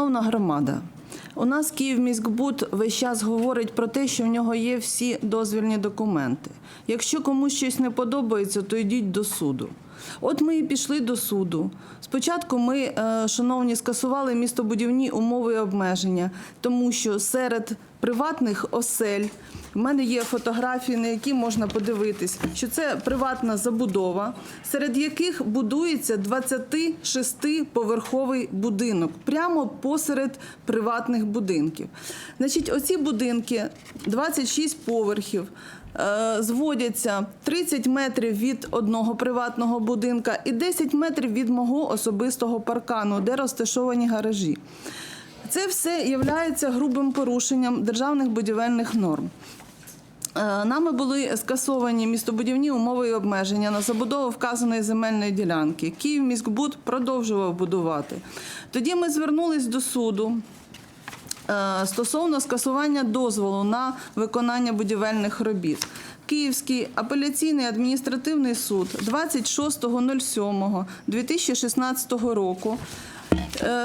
Шановна громада, у нас Київміськбуд весь час говорить про те, що в нього є всі дозвільні документи. Якщо комусь щось не подобається, то йдіть до суду. От ми і пішли до суду. Спочатку ми, е, шановні, скасували містобудівні умови і обмеження, тому що серед приватних осель в мене є фотографії, на які можна подивитись, що це приватна забудова, серед яких будується 26-поверховий будинок прямо посеред приватних будинків. Значить, оці будинки 26 поверхів. е, Зводяться 30 метрів від одного приватного будинка і 10 метрів від мого особистого паркану, де розташовані гаражі. Це все є грубим порушенням державних будівельних норм. Е, Нами були скасовані містобудівні умови і обмеження на забудову вказаної земельної ділянки. Київміськбуд продовжував будувати. Тоді ми звернулись до суду е, стосовно скасування дозволу на виконання будівельних робіт. Київський апеляційний адміністративний суд 26.07.2016 року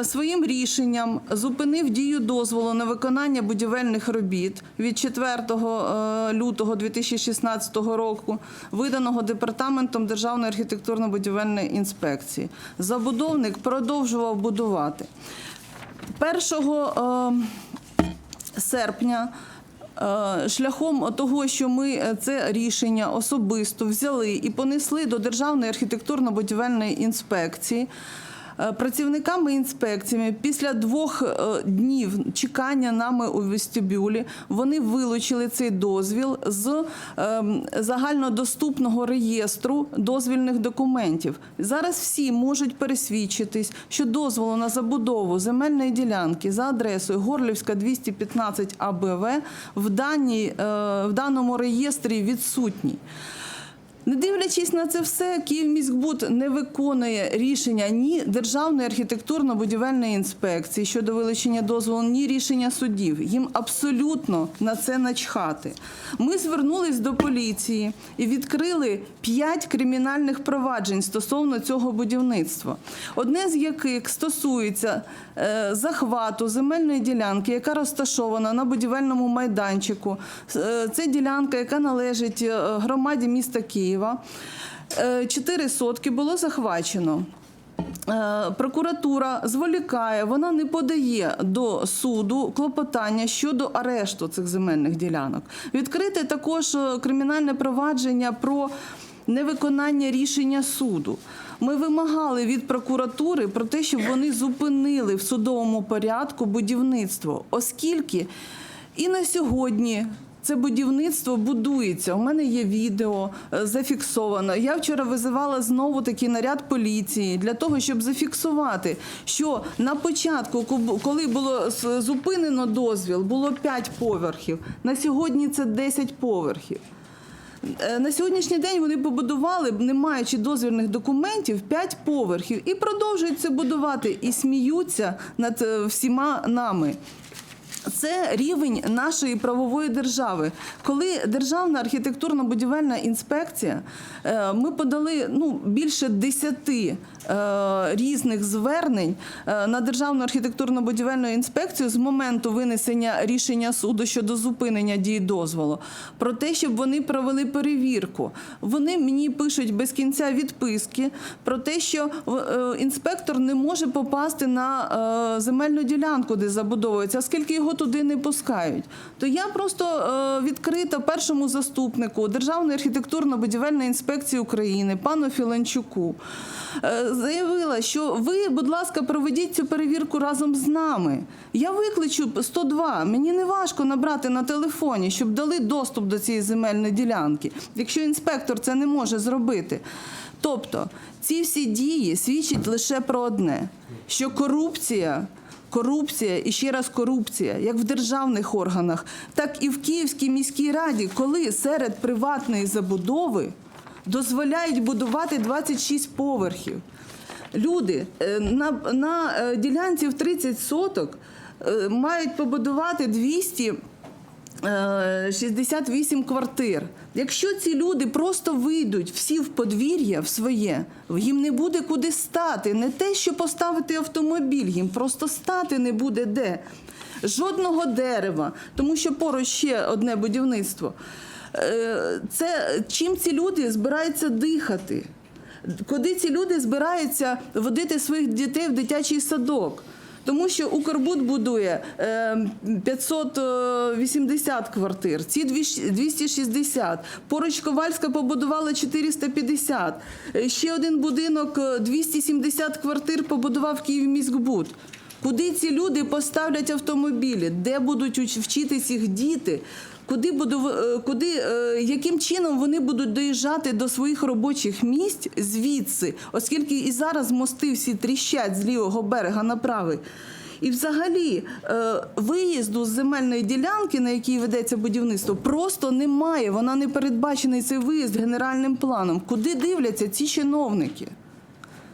своїм рішенням зупинив дію дозволу на виконання будівельних робіт від 4 е, лютого 2016 року, виданого департаментом Державної архітектурно-будівельної інспекції. Забудовник продовжував будувати. 1 серпня. е, Шляхом того, що ми е, це рішення особисто взяли і понесли до Державної архітектурно-будівельної інспекції. Е, Працівниками інспекціями після двох е, днів чекання нами у вестибюлі вони вилучили цей дозвіл з ем, загальнодоступного реєстру дозвільних документів. Зараз всі можуть пересвідчитись, що дозволу на забудову земельної ділянки за адресою Горлівська 215 АБВ в, даній, е, в даному реєстрі відсутній. Не дивлячись на це все, Київміськбуд не виконує рішення ні Державної архітектурно-будівельної інспекції щодо вилучення дозволу, ні рішення судів. Їм абсолютно на це начхати. Ми звернулись до поліції і відкрили п'ять кримінальних проваджень стосовно цього будівництва. Одне з яких стосується е, захвату земельної ділянки, яка розташована на будівельному майданчику. Е, Це ділянка, яка належить е, громаді міста Києва. Е, Чотири сотки було захвачено. Е, Прокуратура зволікає, вона не подає до суду клопотання щодо арешту цих земельних ділянок. Відкрите також е, кримінальне провадження про невиконання рішення суду. Ми вимагали від прокуратури про те, щоб вони зупинили в судовому порядку будівництво, оскільки і на сьогодні це будівництво будується. У мене є відео е, зафіксовано. Я вчора визивала знову такий наряд поліції для того, щоб зафіксувати, що на початку, коли було зупинено дозвіл, було 5 поверхів. На сьогодні це 10 поверхів. Е, На сьогоднішній день вони побудували, не маючи дозвільних документів, 5 поверхів і продовжують це будувати і сміються над е, всіма нами. Це рівень нашої правової держави. Коли Державна архітектурно-будівельна інспекція, е, ми подали ну, більше десяти е, різних звернень е, на Державну архітектурно-будівельну інспекцію з моменту винесення рішення суду щодо зупинення дії дозволу, про те, щоб вони провели перевірку. Вони мені пишуть без кінця відписки про те, що інспектор не може попасти на земельну ділянку, де забудовується, оскільки його туди не пускають. То я просто е, відкрита першому заступнику Державної архітектурно-будівельної інспекції України, пану Філанчуку, е, заявила, що ви, будь ласка, проведіть цю перевірку разом з нами. Я викличу 102. Мені не важко набрати на телефоні, щоб дали доступ до цієї земельної ділянки, якщо інспектор це не може зробити. Тобто ці всі дії свідчать лише про одне: що корупція. Корупція і ще раз корупція, як в державних органах, так і в Київській міській раді, коли серед приватної забудови дозволяють будувати 26 поверхів. Люди е, на, на е, ділянці в 30 соток е, мають побудувати 200 е, 68 квартир. Якщо ці люди просто вийдуть всі в подвір'я в своє, їм не буде куди стати. Не те, що поставити автомобіль, їм просто стати не буде де. Жодного дерева, тому що поруч ще одне будівництво. Е, Це чим ці люди збираються дихати? Куди ці люди збираються водити своїх дітей в дитячий садок? Тому що Укрбуд будує е, 580 квартир, ці 260. Поруч Ковальська побудувала 450. Е, Ще один будинок е, 270 квартир побудував Київміськбуд. Куди ці люди поставлять автомобілі? Де будуть вчитись їх діти? Куди буду, е, куди, е, яким чином вони будуть доїжджати до своїх робочих місць звідси, оскільки і зараз мости всі тріщать з лівого берега на правий. І взагалі е, виїзду з земельної ділянки, на якій ведеться будівництво, просто немає. Вона не передбачений цей виїзд генеральним планом. Куди дивляться ці чиновники?